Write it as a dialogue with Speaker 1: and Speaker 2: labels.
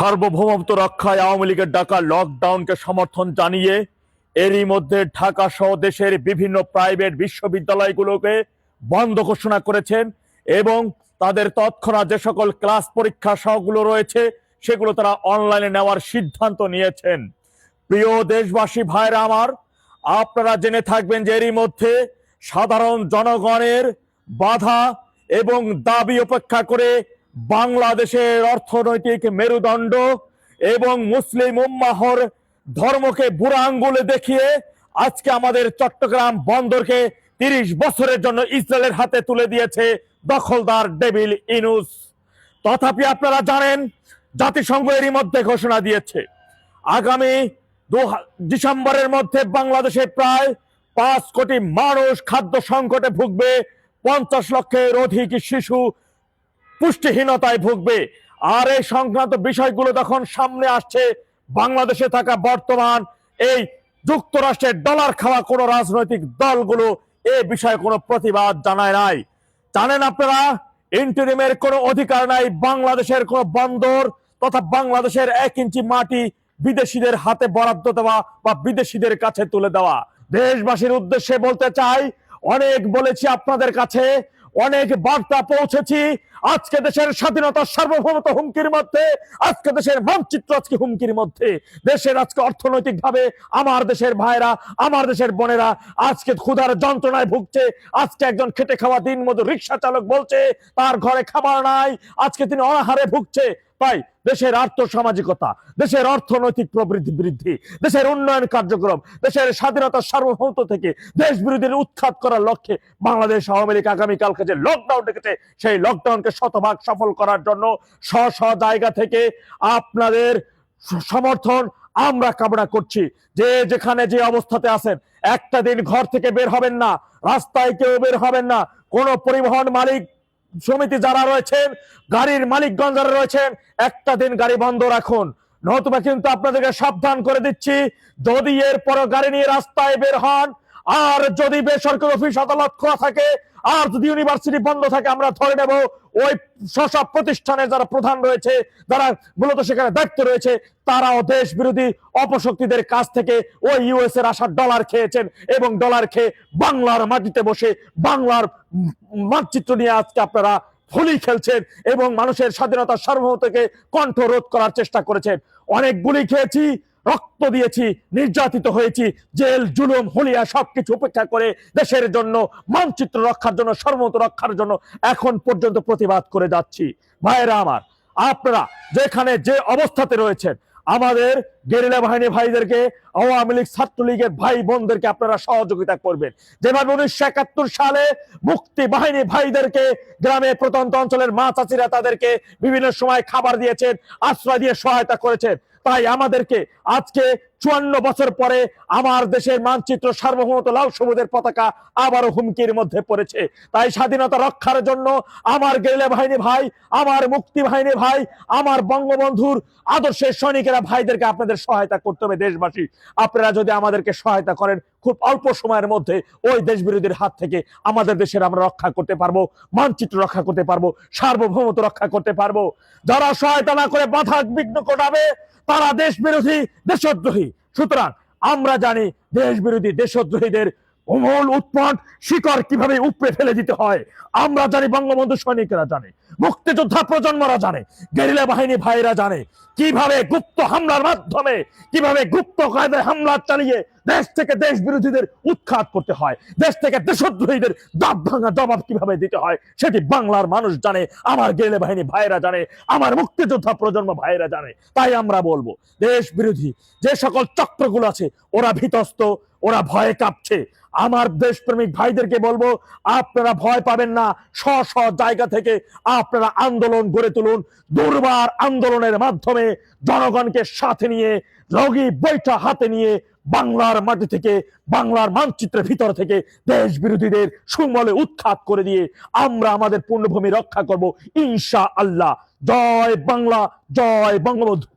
Speaker 1: সার্বভৌমত্ব রক্ষায় আওয়ামী লীগের ডাকা লকডাউনকে সমর্থন জানিয়ে এরই মধ্যে ঢাকা সহ দেশের বিভিন্ন প্রাইভেট বিশ্ববিদ্যালয়গুলোকে বন্ধ ঘোষণা করেছেন এবং তাদের তৎক্ষণাৎ যে সকল ক্লাস পরীক্ষা সহগুলো রয়েছে, সেগুলো তারা অনলাইনে নেওয়ার সিদ্ধান্ত নিয়েছেন। প্রিয় দেশবাসী ভাইরা আমার, আপনারা জেনে থাকবেন যে এরই মধ্যে সাধারণ জনগণের বাধা এবং দাবি উপেক্ষা করে বাংলাদেশের অর্থনৈতিক মেরুদণ্ড এবং মুসলিম উম্মাহর ধর্মকে বুড়া আঙ্গুলে দেখিয়ে আজকে আমাদের চট্টগ্রাম বন্দরকে তিরিশ বছরের জন্য ইসরায়েলের হাতে তুলে দিয়েছে দখলদার ডেভিল ইনুস। তথাপি আপনারা জানেন জাতিসংঘ এরই মধ্যে ঘোষণা দিয়েছে। আগামী ডিসেম্বরের মধ্যে বাংলাদেশে প্রায় পাঁচ কোটি মানুষ খাদ্য সংকটে ভুগবে, পঞ্চাশ লক্ষের অধিক শিশু পুষ্টিহীনতায় ভুগবে। আর এই সংক্রান্ত বিষয়গুলো তখন সামনে আসছে বাংলাদেশে থাকা বর্তমান এই যুক্তরাষ্ট্রের ডলার খাওয়া কোনো রাজনৈতিক দলগুলো এ বিষয়ে কোনো প্রতিবাদ জানায় নাই। জানেন আপনারা, ইন্টারিমের কোনো অধিকার নাই, বাংলাদেশের কোনো বন্দর তথা বাংলাদেশের এক ইঞ্চি মাটি বিদেশিদের হাতে বরাদ্দ দেওয়া বা বিদেশিদের কাছে তুলে দেওয়া। দেশবাসীর উদ্দেশ্যে বলতে চাই, অনেক বলেছি আপনাদের কাছে অনেক বার্তা পৌঁছেছি। আজকে দেশের স্বাধীনতার সার্বভৌমত হুমকির মধ্যে, আজকে দেশের মানচিত্র আজকে হুমকির মধ্যে। দেশের আজকে অর্থনৈতিক ভাবে আমার দেশের ভাইরা, আমার দেশের বোনেরা আজকে ক্ষুধার যন্ত্রণায় ভুগছে। আজকে একজন খেটে খাওয়া দিন মতো রিক্সা চালক বলছে, তার ঘরে খাবার নাই, আজকে তিনি অনাহারে ভুগছে। তাই দেশের আর্থসামাজিকতা, দেশের অর্থনৈতিক প্রবৃদ্ধি বৃদ্ধি, দেশের উন্নয়ন কার্যক্রম, দেশের স্বাধীনতা সার্বভৌমত্ব থেকে দেশ বিরোধীদের উৎখাত করার লক্ষ্যে বাংলাদেশ আওয়ামী লীগ আগামীকালকে যে লকডাউন ডেকেছে, সেই লকডাউনকে শতভাগ সফল করার জন্য স্ব স্ব জায়গা থেকে আপনাদের সমর্থন আমরা কামনা করছি। যে যেখানে যে অবস্থাতে আছেন, একটা দিন ঘর থেকে বের হবেন না, রাস্তায় কেউ বের হবেন না, কোন পরিবহন মালিক সমিতি যারা রয়েছেন, গাড়ির মালিকগঞ্জ যারা রয়েছেন, একটা দিন গাড়ি বন্ধ রাখুন। নতুবা কিন্তু আপনাদেরকে সাবধান করে দিচ্ছি, যদি এরপরও গাড়ি নিয়ে রাস্তায় বের হন আর যদি বেসরকারি অফিস আদালত খোলা থাকে, আর যদি ইউনিভার্সিটি বন্ধ থাকে, আমরা ধরে নেব ওই সব প্রতিষ্ঠানে যারা প্রধান রয়েছে, যারা মূলত সেখানে দায়িত্ব রয়েছে, তারাও দেশ বিরোধী অপশক্তিদের কাছ থেকে ওই ইউএস এর আসার ডলার খেয়েছেন এবং ডলার খেয়ে বাংলার মাটিতে বসে বাংলার মানচিত্র নিয়ে আজকে আপনারা হোলি খেলছেন এবং মানুষের স্বাধীনতা সার্বভৌমকে কণ্ঠ রোধ করার চেষ্টা করেছেন। অনেক গুলি খেয়েছি, রক্ত দিয়েছি, নির্যাতিত হয়েছি, জেল, জুলুম, হলিয়া সবকিছু উপেক্ষা করে দেশের জন্য, মানচিত্র রক্ষার জন্য সর্বত রক্ষার জন্য এখন পর্যন্ত প্রতিবাদ করে যাচ্ছি। ভাইরা আমার, আপনারা যেখানে যে অবস্থাতে রয়েছেন আমাদের গেরিলা বাহিনী ভাইদেরকে আওয়ামী লীগ, ছাত্রলীগের ভাই বোনদেরকে আপনারা সহযোগিতা করবেন। যেভাবে উনিশশো একাত্তর সালে মুক্তি বাহিনী ভাইদেরকে গ্রামে প্রত্যন্ত অঞ্চলের মা চাচিরা তাদেরকে বিভিন্ন সময় খাবার দিয়েছেন, আশ্রয় দিয়ে সহায়তা করেছেন। তাই আমাদেরকে আজকে চুয়ান্ন বছর পরে আমার দেশের মানচিত্র সার্বভৌমত্ব লাল সবুজের পতাকা আবারও হুমকির মধ্যে পড়েছে। তাই স্বাধীনতা রক্ষার জন্য আমার গেরিলা বাহিনী ভাই, আমার মুক্তি বাহিনী ভাই, আমার বঙ্গবন্ধুর আদর্শের সৈনিকেরা ভাইদেরকে আপনাদের সহায়তা করতে হবে দেশবাসী। আপনারা যদি আমাদেরকে সহায়তা করেন, খুব অল্প সময়ের মধ্যে ওই দেশ বিরোধীর হাত থেকে আমাদের দেশের আমরা রক্ষা করতে পারব, মানচিত্র রক্ষা করতে পারব, সার্বভৌমত্ব রক্ষা করতে পারব। যারা সহায়তা না করে বাধা বিঘ্ন ঘটাবে তারা দেশ বিরোধী দেশদ্রোহী। সুতরাং আমরা জানি দেশ বিরোধী দেশদ্রোহীদের মূল উৎপট শিকড় কীভাবে উপড়ে ফেলে দিতে হয়? আমরা জানি বঙ্গবন্ধু সৈনিকরা জানে, মুক্তিযোদ্ধা প্রজন্মরা জানে, গেরিলা বাহিনী ভাইরা জানে। কীভাবে গুপ্ত হামলার মাধ্যমে, কীভাবে গুপ্ত কায়দায় হামলা চালিয়ে দেশ থেকে দেশ বিরোধীদের উৎখাত করতে হয়, দেশ থেকে দেশদ্রোহীদের দাঁত ভাঙা জবাব কীভাবে দিতে হয়, সেটি বাংলার মানুষ জানে, আমার গেরিলা বাহিনী ভাইরা জানে, আমার মুক্তিযোদ্ধা প্রজন্ম ভাইরা জানে। তাই আমরা বলব, দেশ বিরোধী যে সকল চক্রগুলো আছে, ওরা ভীতস্ত ওরা ভয়ে কাঁপছে। আমার দেশপ্রেমিক ভাইদেরকে বলব, আপনারা ভয় পাবেন না। স্ব স্ব জায়গা থেকে আপনারা আন্দোলন গড়ে তুলুন। দুর্বার আন্দোলনের মাধ্যমে জনগণকে সাথে নিয়ে রোগী বৈঠা হাতে নিয়ে বাংলার মাটি থেকে, বাংলার মানচিত্রের ভিতর থেকে দেশ বিরোধীদের সুমলে উৎখাত করে দিয়ে আমরা আমাদের পূর্ণভূমি রক্ষা করব। ইনশা আল্লাহ জয় বাংলা, জয় বঙ্গবন্ধু।